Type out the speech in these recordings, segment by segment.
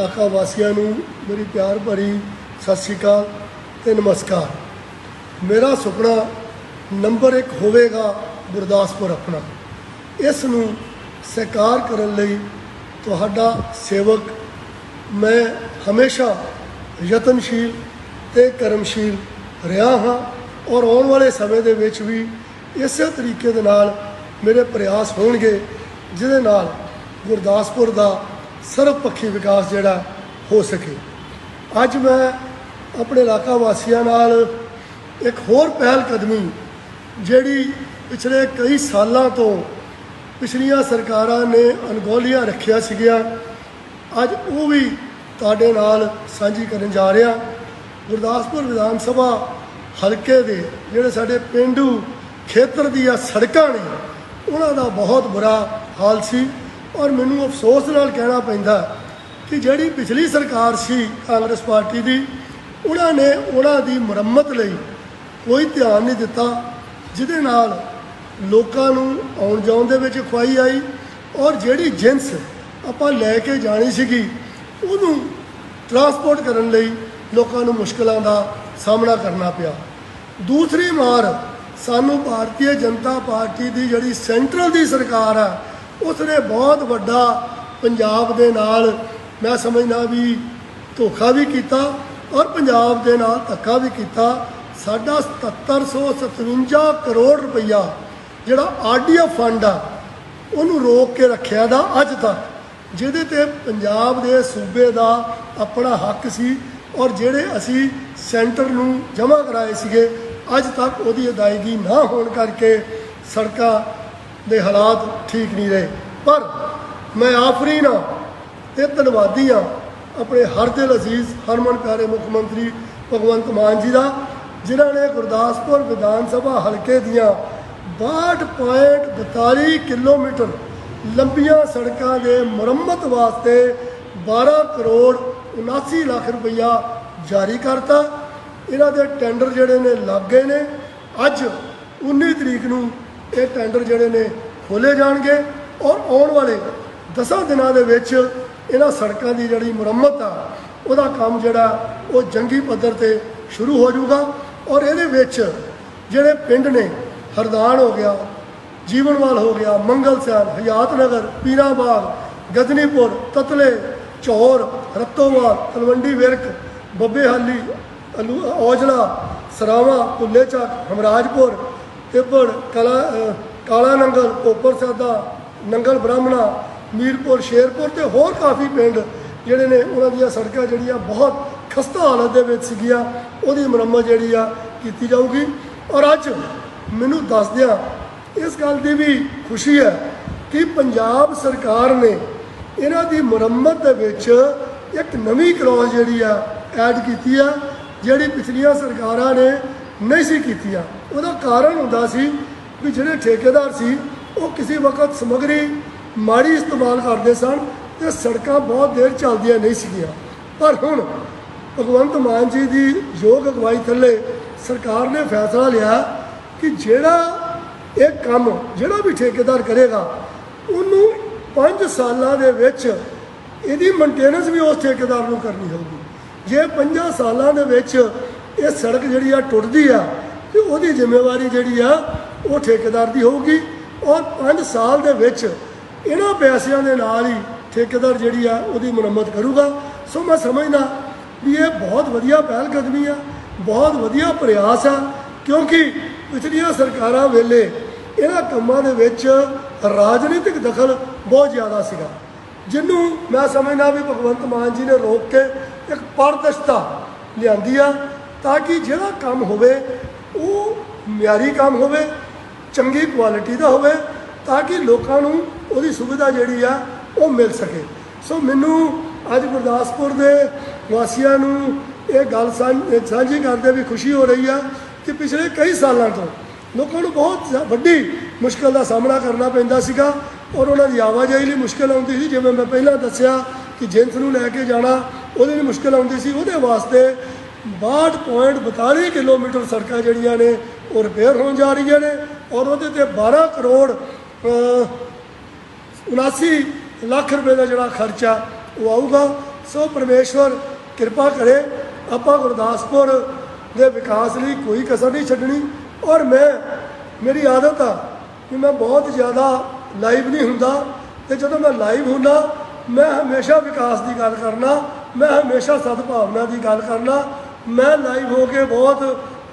ਇਲਾਕਾ ਵਾਸੀਆਂ ਨੂੰ ਮੇਰੀ ਪਿਆਰ ਭਰੀ ਸਤਿ ਸ਼੍ਰੀ ਅਕਾਲ ਤੇ ਨਮਸਕਾਰ। ਮੇਰਾ ਸੁਪਨਾ ਨੰਬਰ 1 ਹੋਵੇਗਾ ਗੁਰਦਾਸਪੁਰ ਆਪਣਾ। ਇਸ ਨੂੰ ਸਾਕਾਰ ਕਰਨ ਲਈ ਤੁਹਾਡਾ ਸੇਵਕ ਮੈਂ ਹਮੇਸ਼ਾ ਯਤਨਸ਼ੀਲ ਤੇ ਕਰਮਸ਼ੀਲ ਰਿਹਾ ਹਾਂ ਔਰ ਆਉਣ ਵਾਲੇ ਸਮੇਂ ਦੇ ਵਿੱਚ ਵੀ ਇਸੇ ਤਰੀਕੇ ਦੇ ਨਾਲ ਮੇਰੇ ਪ੍ਰਯਾਸ ਹੋਣਗੇ, ਜਿਹਦੇ ਨਾਲ ਗੁਰਦਾਸਪੁਰ ਦਾ ਸਰਵਪੱਖੀ ਵਿਕਾਸ ਜਿਹੜਾ ਹੋ ਸਕੇ। ਅੱਜ ਮੈਂ ਆਪਣੇ ਇਲਾਕਾ ਵਾਸੀਆਂ ਨਾਲ ਇੱਕ ਹੋਰ ਪਹਿਲ ਕਦਮੀ, ਜਿਹੜੀ ਪਿਛਲੇ ਕਈ ਸਾਲਾਂ ਤੋਂ ਪਿਛਲੀਆਂ ਸਰਕਾਰਾਂ ਨੇ ਅਣਗੌਲੀਆਂ ਰੱਖਿਆ ਸੀਗੀਆਂ, ਅੱਜ ਉਹ ਵੀ ਤੁਹਾਡੇ ਨਾਲ ਸਾਂਝੀ ਕਰਨ ਜਾ ਰਿਹਾ। ਗੁਰਦਾਸਪੁਰ ਵਿਧਾਨ ਸਭਾ ਹਲਕੇ ਦੇ ਜਿਹੜੇ ਸਾਡੇ ਪਿੰਡੂ ਖੇਤਰ ਦੀਆਂ ਸੜਕਾਂ ਨੇ, ਉਹਨਾਂ ਦਾ ਬਹੁਤ ਬੁਰਾ ਹਾਲ ਸੀ। ਔਰ ਮੈਨੂੰ ਅਫਸੋਸ ਨਾਲ ਕਹਿਣਾ ਪੈਂਦਾ ਕਿ ਜਿਹੜੀ ਪਿਛਲੀ ਸਰਕਾਰ ਸੀ ਕਾਂਗਰਸ ਪਾਰਟੀ ਦੀ, ਉਹਨਾਂ ਨੇ ਉਹਨਾਂ ਦੀ ਮੁਰੰਮਤ ਲਈ ਕੋਈ ਧਿਆਨ ਨਹੀਂ ਦਿੱਤਾ, ਜਿਹਦੇ ਨਾਲ ਲੋਕਾਂ ਨੂੰ ਆਉਣ ਜਾਣ ਦੇ ਵਿੱਚ ਖੁਆਈ ਆਈ ਔਰ ਜਿਹੜੀ ਜਿੰਸ ਆਪਾਂ ਲੈ ਕੇ ਜਾਣੀ ਸੀਗੀ, ਉਹਨੂੰ ਟਰਾਂਸਪੋਰਟ ਕਰਨ ਲਈ ਲੋਕਾਂ ਨੂੰ ਮੁਸ਼ਕਲਾਂ ਦਾ ਸਾਹਮਣਾ ਕਰਨਾ ਪਿਆ। ਦੂਸਰੀ ਮਾਰ ਸਾਨੂੰ ਭਾਰਤੀ ਜਨਤਾ ਪਾਰਟੀ ਦੀ ਜਿਹੜੀ ਸੈਂਟਰਲ ਦੀ ਸਰਕਾਰ ਹੈ ਉਸਨੇ ਬਹੁਤ ਵੱਡਾ ਪੰਜਾਬ ਦੇ ਨਾਲ ਮੈਂ ਸਮਝਦਾ ਵੀ ਧੋਖਾ ਵੀ ਕੀਤਾ ਔਰ ਪੰਜਾਬ ਦੇ ਨਾਲ ਧੱਕਾ ਵੀ ਕੀਤਾ। ਸਾਡਾ 7757 ਕਰੋੜ ਰੁਪਈਆ ਜਿਹੜਾ ਆਰਡੀਐਫ ਫੰਡ ਆ, ਉਹਨੂੰ ਰੋਕ ਕੇ ਰੱਖਿਆ ਦਾ ਅੱਜ ਤੱਕ। ਜਿਹਦੇ ਤੇ ਪੰਜਾਬ ਦੇ ਸੂਬੇ ਦਾ ਆਪਣਾ ਹੱਕ ਸੀ ਔਰ ਜਿਹੜੇ ਅਸੀਂ ਸੈਂਟਰ ਨੂੰ ਜਮ੍ਹਾਂ ਕਰਾਏ ਸੀਗੇ, ਅੱਜ ਤੱਕ ਉਹਦੀ ਅਦਾਇਗੀ ਨਾ ਹੋਣ ਕਰਕੇ ਸੜਕਾਂ ਦੇ ਹਾਲਾਤ ਠੀਕ ਨਹੀਂ ਰਹੇ। ਪਰ ਮੈਂ ਆਫਰੀਨ ਹਾਂ ਤੇ ਧੰਨਵਾਦੀ ਹਾਂ ਆਪਣੇ ਹਰ ਦਿਲ ਅਜ਼ੀਜ਼, ਹਰਮਨ ਪਿਆਰੇ ਮੁੱਖ ਮੰਤਰੀ ਭਗਵੰਤ ਮਾਨ ਜੀ ਦਾ, ਜਿਨ੍ਹਾਂ ਨੇ ਗੁਰਦਾਸਪੁਰ ਵਿਧਾਨ ਸਭਾ ਹਲਕੇ ਦੀਆਂ 62.42 ਕਿਲੋਮੀਟਰ ਲੰਬੀਆਂ ਸੜਕਾਂ ਦੇ ਮੁਰੰਮਤ ਵਾਸਤੇ 12 ਕਰੋੜ 79 ਲੱਖ ਰੁਪਈਆ ਜਾਰੀ ਕਰਤਾ। ਇਹਨਾਂ ਦੇ ਟੈਂਡਰ ਜਿਹੜੇ ਨੇ ਲੱਗ ਗਏ ਨੇ। ਅੱਜ 19 ਤਰੀਕ ਨੂੰ ਇਹ ਟੈਂਡਰ ਜਿਹੜੇ ਨੇ ਖੋਲੇ ਜਾਣਗੇ ਔਰ ਆਉਣ ਵਾਲੇ 10 ਦਿਨਾਂ ਦੇ ਵਿੱਚ ਇਹਨਾਂ ਸੜਕਾਂ ਦੀ ਜਿਹੜੀ ਮੁਰੰਮਤ ਆ, ਉਹਦਾ ਕੰਮ ਜਿਹੜਾ ਉਹ ਜੰਗੀ ਪੱਧਰ ਤੇ ਸ਼ੁਰੂ ਹੋ ਜਾਊਗਾ ਔਰ ਇਹਦੇ ਵਿੱਚ ਜਿਹੜੇ ਪਿੰਡ ਨੇ, ਹਰਦਾਨ ਹੋ ਗਿਆ, ਜੀਵਨਵਾਲ ਹੋ ਗਿਆ, ਮੰਗਲ ਸਿਆਲ ਹਯਾਤ ਨਗਰ, ਪੀਰਾਬਾਗ, ਗਜਨੀਪੁਰ, ਤਤਲੇ, ਚੌਰ, ਰਤੋਵਾਲ, ਤਲਵੰਡੀ ਵਿਰਕ, ਬੱਬੇ ਹਾਲੀ ਔਜਲਾ, ਸਰਾਵਾ ਭੁੱਲੇ ਚੱਕ ਹਮਰਾਜਪੁਰ ਤਿੱਬੜ, ਕਲਾ ਕਾਲਾ ਨੰਗਲ, ਕੋਪਰ ਸਾਦਾ, ਨੰਗਲ ਬ੍ਰਾਹਮਣਾ, ਮੀਰਪੁਰ, ਸ਼ੇਰਪੁਰ ਤੇ ਹੋਰ ਕਾਫੀ ਪਿੰਡ ਜਿਹੜੇ ਨੇ ਉਹਨਾਂ ਦੀਆਂ ਸੜਕਾਂ ਜਿਹੜੀਆਂ ਬਹੁਤ ਖਸਤਾ ਹਾਲਤ ਦੇ ਵਿੱਚ ਸੀਗੀਆਂ, ਉਹਦੀ ਮੁਰੰਮਤ ਜਿਹੜੀ ਆ ਕੀਤੀ ਜਾਊਗੀ। ਔਰ ਅੱਜ ਮੈਨੂੰ ਦੱਸਦਿਆਂ ਇਸ ਗੱਲ ਦੀ ਵੀ ਖੁਸ਼ੀ ਹੈ ਕਿ ਪੰਜਾਬ ਸਰਕਾਰ ਨੇ ਇਹਨਾਂ ਦੀ ਮੁਰੰਮਤ ਦੇ ਵਿੱਚ ਇੱਕ ਨਵੀਂ ਕਲੌਜ਼ ਜਿਹੜੀ ਆ ਐਡ ਕੀਤੀ ਆ, ਜਿਹੜੀ ਪਿਛਲੀਆਂ ਸਰਕਾਰਾਂ ਨੇ ਨਹੀਂ ਸੀ ਕੀਤੀਆਂ। ਉਹਦਾ ਕਾਰਨ ਹੁੰਦਾ ਸੀ ਵੀ ਜਿਹੜੇ ਠੇਕੇਦਾਰ ਸੀ, ਉਹ ਕਿਸੇ ਵਕਤ ਸਮਗਰੀ ਮਾੜੀ ਇਸਤੇਮਾਲ ਕਰਦੇ ਸਨ ਤੇ ਸੜਕਾਂ ਬਹੁਤ ਦੇਰ ਚੱਲਦੀਆਂ ਨਹੀਂ ਸੀਗੀਆਂ। ਪਰ ਹੁਣ ਭਗਵੰਤ ਮਾਨ ਜੀ ਦੀ ਯੋਗ ਅਗਵਾਈ ਥੱਲੇ ਸਰਕਾਰ ਨੇ ਫੈਸਲਾ ਲਿਆ ਕਿ ਜਿਹੜਾ ਇਹ ਕੰਮ ਜਿਹੜਾ ਵੀ ਠੇਕੇਦਾਰ ਕਰੇਗਾ, ਉਹਨੂੰ 5 ਸਾਲਾਂ ਦੇ ਵਿੱਚ ਇਹਦੀ ਮੇਨਟੇਨੈਂਸ ਵੀ ਉਸ ਠੇਕੇਦਾਰ ਨੂੰ ਕਰਨੀ ਹੋਊਗੀ। ਜੇ 5 ਸਾਲਾਂ ਦੇ ਵਿੱਚ ਇਹ ਸੜਕ ਜਿਹੜੀ ਆ ਟੁੱਟਦੀ ਆ ਤੇ ਉਹਦੀ ਜ਼ਿੰਮੇਵਾਰੀ ਜਿਹੜੀ ਆ ਉਹ ਠੇਕੇਦਾਰ ਦੀ ਹੋਊਗੀ। ਔਰ 5 ਸਾਲ ਦੇ ਵਿੱਚ ਇਹਨਾਂ ਪੈਸਿਆਂ ਦੇ ਨਾਲ ਹੀ ਠੇਕੇਦਾਰ ਜਿਹੜੀ ਆ ਉਹਦੀ ਮੁਰੰਮਤ ਕਰੂਗਾ। ਸੋ ਮੈਂ ਸਮਝਦਾ ਵੀ ਇਹ ਬਹੁਤ ਵਧੀਆ ਪਹਿਲ ਕਦਮੀ ਆ, ਬਹੁਤ ਵਧੀਆ ਪ੍ਰਯਾਸ ਆ, ਕਿਉਂਕਿ ਪਿਛਲੀਆਂ ਸਰਕਾਰਾਂ ਵੇਲੇ ਇਹਨਾਂ ਕੰਮਾਂ ਦੇ ਵਿੱਚ ਰਾਜਨੀਤਿਕ ਦਖਲ ਬਹੁਤ ਜ਼ਿਆਦਾ ਸੀਗਾ। ਜਿਹਨੂੰ ਮੈਂ ਸਮਝਦਾ ਵੀ ਭਗਵੰਤ ਮਾਨ ਜੀ ਨੇ ਰੋਕ ਕੇ ਇੱਕ ਪਾਰਦਰਸ਼ਤਾ ਲਿਆਂਦੀ ਆ ਤਾਂ ਕਿ ਜਿਹੜਾ ਕੰਮ ਹੋਵੇ, ਉਹ ਮਿਆਰੀ ਕੰਮ ਹੋਵੇ, ਚੰਗੀ ਕੁਆਲਿਟੀ ਦਾ ਹੋਵੇ, ਤਾਂ ਕਿ ਲੋਕਾਂ ਨੂੰ ਉਹਦੀ ਸੁਵਿਧਾ ਜਿਹੜੀ ਆ, ਉਹ ਮਿਲ ਸਕੇ। ਸੋ ਮੈਨੂੰ ਅੱਜ ਗੁਰਦਾਸਪੁਰ ਦੇ ਵਾਸੀਆਂ ਨੂੰ ਇਹ ਗੱਲ ਸਾਂਝ- ਸਾਂਝੀ ਕਰਦੇ ਵੀ ਖੁਸ਼ੀ ਹੋ ਰਹੀ ਆ ਕਿ ਪਿਛਲੇ ਕਈ ਸਾਲਾਂ ਤੋਂ ਲੋਕਾਂ ਨੂੰ ਬਹੁਤ ਵੱਡੀ ਮੁਸ਼ਕਲ ਦਾ ਸਾਹਮਣਾ ਕਰਨਾ ਪੈਂਦਾ ਸੀਗਾ ਔਰ ਉਹਨਾਂ ਦੀ ਆਵਾਜਾਈ ਲਈ ਮੁਸ਼ਕਲ ਆਉਂਦੀ ਸੀ। ਜਿਵੇਂ ਮੈਂ ਪਹਿਲਾਂ ਦੱਸਿਆ ਕਿ ਜਿੰਸ ਨੂੰ ਲੈ ਕੇ ਜਾਣਾ, ਉਹਦੇ ਲਈ ਮੁਸ਼ਕਲ ਆਉਂਦੀ ਸੀ। ਉਹਦੇ ਵਾਸਤੇ 62.42 ਕਿਲੋਮੀਟਰ ਸੜਕਾਂ ਜਿਹੜੀਆਂ ਨੇ ਉਹ ਰਿਪੇਅਰ ਹੋਣ ਜਾ ਰਹੀਆਂ ਨੇ ਔਰ ਉਹਦੇ ਤੇ 12 ਕਰੋੜ ਅ, 79 ਲੱਖ ਰੁਪਏ ਦਾ ਜਿਹੜਾ ਖਰਚਾ ਉਹ ਆਊਗਾ। ਸੋ ਪਰਮੇਸ਼ਵਰ ਕਿਰਪਾ ਕਰੇ ਆਪਾਂ ਗੁਰਦਾਸਪੁਰ ਦੇ ਵਿਕਾਸ ਲਈ ਕੋਈ ਕਸਰ ਨਹੀਂ ਛੱਡਣੀ। ਔਰ ਮੈਂ ਮੇਰੀ ਆਦਤ ਆ ਕਿ ਮੈਂ ਬਹੁਤ ਜ਼ਿਆਦਾ ਲਾਈਵ ਨਹੀਂ ਹੁੰਦਾ ਤੇ ਜਦੋਂ ਮੈਂ ਲਾਈਵ ਹੁੰਦਾ ਮੈਂ ਹਮੇਸ਼ਾ ਵਿਕਾਸ ਦੀ ਗੱਲ ਕਰਨਾ ਮੈਂ ਹਮੇਸ਼ਾ ਸਦਭਾਵਨਾ ਦੀ ਗੱਲ ਕਰਨਾ ਮੈਂ ਲਾਈਵ ਹੋ ਕੇ ਬਹੁਤ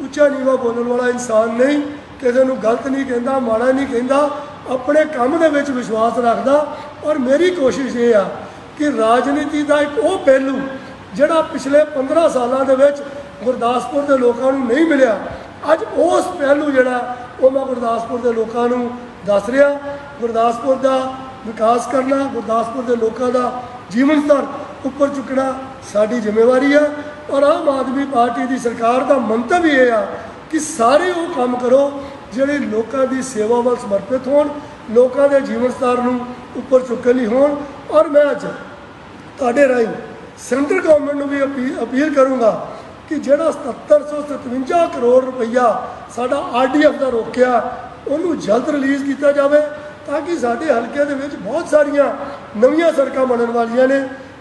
ਉੱਚਾ ਨੀਵਾ ਬੋਲਣ ਵਾਲਾ ਇਨਸਾਨ ਨਹੀਂ, ਕਿਸੇ ਨੂੰ ਗਲਤ ਨਹੀਂ ਕਹਿੰਦਾ, ਮਾੜਾ ਨਹੀਂ ਕਹਿੰਦਾ, ਆਪਣੇ ਕੰਮ ਦੇ ਵਿੱਚ ਵਿਸ਼ਵਾਸ ਰੱਖਦਾ। ਔਰ ਮੇਰੀ ਕੋਸ਼ਿਸ਼ ਇਹ ਆ ਕਿ ਰਾਜਨੀਤੀ ਦਾ ਇੱਕ ਉਹ ਪਹਿਲੂ, ਜਿਹੜਾ ਪਿਛਲੇ 15 ਸਾਲਾਂ ਦੇ ਵਿੱਚ ਗੁਰਦਾਸਪੁਰ ਦੇ ਲੋਕਾਂ ਨੂੰ ਨਹੀਂ ਮਿਲਿਆ, ਅੱਜ ਉਸ ਪਹਿਲੂ ਜਿਹੜਾ, ਉਹ ਮੈਂ ਗੁਰਦਾਸਪੁਰ ਦੇ ਲੋਕਾਂ ਨੂੰ ਦੱਸ ਰਿਹਾ। ਗੁਰਦਾਸਪੁਰ ਦਾ ਵਿਕਾਸ ਕਰਨਾ, ਗੁਰਦਾਸਪੁਰ ਦੇ ਲੋਕਾਂ ਦਾ ਜੀਵਨ ਸਤਰ ਉੱਪਰ ਚੁੱਕਣਾ ਸਾਡੀ ਜ਼ਿੰਮੇਵਾਰੀ ਹੈ ਔਰ ਆਮ ਆਦਮੀ ਪਾਰਟੀ ਦੀ ਸਰਕਾਰ ਦਾ ਮੰਤਵ ਹੀ ਇਹ ਆ ਕਿ ਸਾਰੇ ਉਹ ਕੰਮ ਕਰੋ ਜਿਹੜੇ ਲੋਕਾਂ ਦੀ ਸੇਵਾ ਵੱਲ ਸਮਰਪਿਤ ਹੋਣ, ਲੋਕਾਂ ਦੇ ਜੀਵਨ ਸਤਰ ਨੂੰ ਉੱਪਰ ਚੁੱਕਣ ਲਈ ਹੋਣ। ਔਰ ਮੈਂ ਅੱਜ ਤੁਹਾਡੇ ਰਾਹੀਂ ਸੈਂਟਰ ਗਵਰਨਮੈਂਟ ਨੂੰ ਵੀ ਅਪੀਲ ਅਪੀਲ ਕਰੂੰਗਾ ਕਿ ਜਿਹੜਾ 7757 ਕਰੋੜ ਰੁਪਈਆ ਸਾਡਾ ਆਰਡੀਐਫ ਦਾ ਰੋਕਿਆ, ਉਹਨੂੰ ਜਲਦ ਰਿਲੀਜ਼ ਕੀਤਾ ਜਾਵੇ ਤਾਂ ਕਿ ਸਾਡੇ ਹਲਕੇ ਦੇ ਵਿੱਚ ਬਹੁਤ ਸਾਰੀਆਂ ਨਵੀਆਂ ਸੜਕਾਂ ਬਣਨ ਵਾਲੀਆਂ ਨੇ,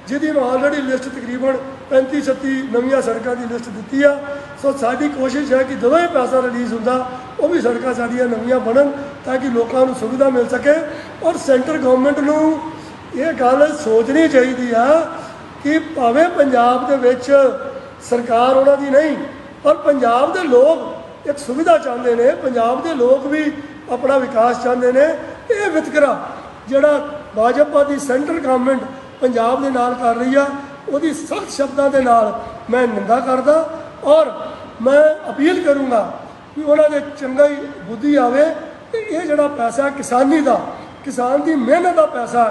ਜਿਹਦੀ ਮੈਂ ਆਲਰੇਡੀ ਲਿਸਟ ਤਕਰੀਬਨ 35 36 ਨਵੀਆਂ ਸੜਕਾਂ ਦੀ ਲਿਸਟ ਦਿੱਤੀ ਆ। ਸੋ ਸਾਡੀ ਕੋਸ਼ਿਸ਼ ਹੈ ਕਿ ਜਦੋਂ ਇਹ ਪੈਸਾ ਰਿਲੀਜ਼ ਹੁੰਦਾ, ਉਹ ਵੀ ਸੜਕਾਂ ਸਾਡੀਆਂ ਨਵੀਆਂ ਬਣਨ ਤਾਂ ਕਿ ਲੋਕਾਂ ਨੂੰ ਸੁਵਿਧਾ ਮਿਲ ਸਕੇ। ਔਰ ਸੈਂਟਰ ਗਵਰਨਮੈਂਟ ਨੂੰ ਇਹ ਗੱਲ ਸੋਚਣੀ ਚਾਹੀਦੀ ਆ ਕਿ ਭਾਵੇਂ ਪੰਜਾਬ ਦੇ ਵਿੱਚ ਸਰਕਾਰ ਉਹਨਾਂ ਦੀ ਨਹੀਂ, ਪਰ ਪੰਜਾਬ ਦੇ ਲੋਕ ਇੱਕ ਸੁਵਿਧਾ ਚਾਹੁੰਦੇ ਨੇ। ਪੰਜਾਬ ਦੇ ਲੋਕ ਵੀ ਆਪਣਾ ਵਿਕਾਸ ਚਾਹੁੰਦੇ ਨੇ। ਇਹ ਵਿਤਕਰਾ ਜਿਹੜਾ ਭਾਜਪਾ ਦੀ ਸੈਂਟਰ ਗਵਰਨਮੈਂਟ ਪੰਜਾਬ ਦੇ ਨਾਲ ਕਰ ਰਹੀ ਆ ਉਹਦੀ ਸਖਤ ਸ਼ਬਦਾਂ ਦੇ ਨਾਲ ਮੈਂ ਨਿੰਦਾ ਕਰਦਾ ਔਰ ਮੈਂ ਅਪੀਲ ਕਰੂੰਗਾ ਕਿ ਉਹਨਾਂ ਦੇ ਚੰਗਾ ਹੀ ਬੁੱਧੀ ਆਵੇ ਕਿ ਇਹ ਜਿਹੜਾ ਪੈਸਾ ਕਿਸਾਨੀ ਦਾ, ਕਿਸਾਨ ਦੀ ਮਿਹਨਤ ਦਾ ਪੈਸਾ